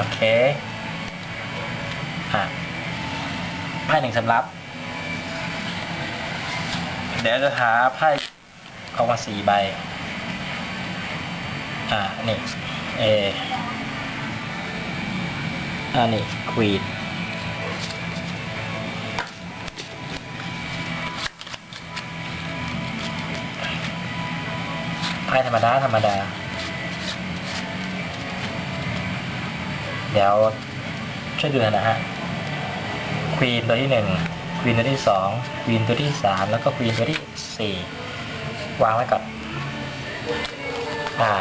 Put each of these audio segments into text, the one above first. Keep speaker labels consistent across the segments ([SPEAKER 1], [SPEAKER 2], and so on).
[SPEAKER 1] โอเค อะไพ่หนึ่งสำรับ เดี๋ยวจะหาไพ่ออกมาสี่ใบ อ่านี่เออ่านี่ควีนไพ่ธรรมดา ธรรมดา เดี๋ยวช่วยดูหน่อยนะฮะควีนตัวที่หนึ่งควีนตัวที่สองควีนตัวที่สามแล้วก็ควีนตัวที่สี่วางไว้ก่อนอ่า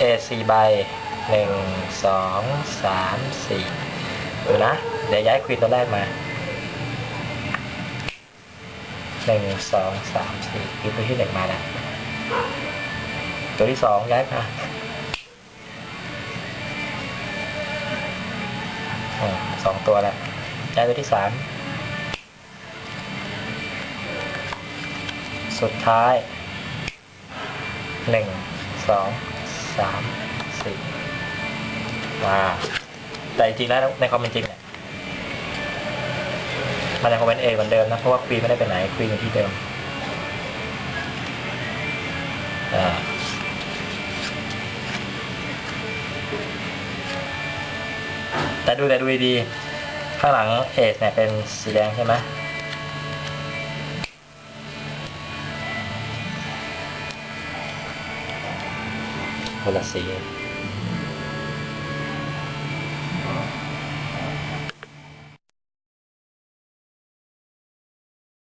[SPEAKER 1] A สี่ใบหนึ่งสองสามสี่ดูนะ เดี๋ยวย้ายควีนตัวแรกมาหนึ่งสองสามสี่ควีนตัวที่หนึ่งมาแล้วตัวที่สองย้ายมา สองตัวแล้วย้ายตัวที่สามสุดท้ายหนึ่งสองสามสี่ว้าแต่จริงๆแล้วในความเป็นจริงเนี่ยมันยังคงเป็นเอเหมือนเดิมนะเพราะว่าควีนไม่ได้ไปไหนควีนอยู่ที่เดิมอ่า แต่ดูแต่ดูดีข้างหลังเอสเนี่ยเป็นสีแดงใช่ไหมคนละสี